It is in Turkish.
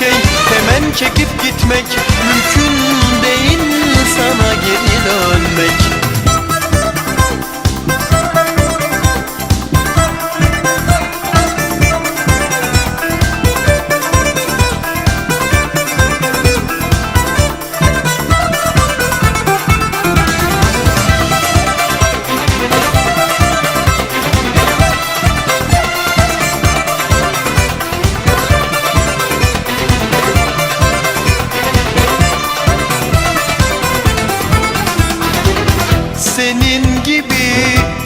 şey Hemen çekip gitmek. senin gibi.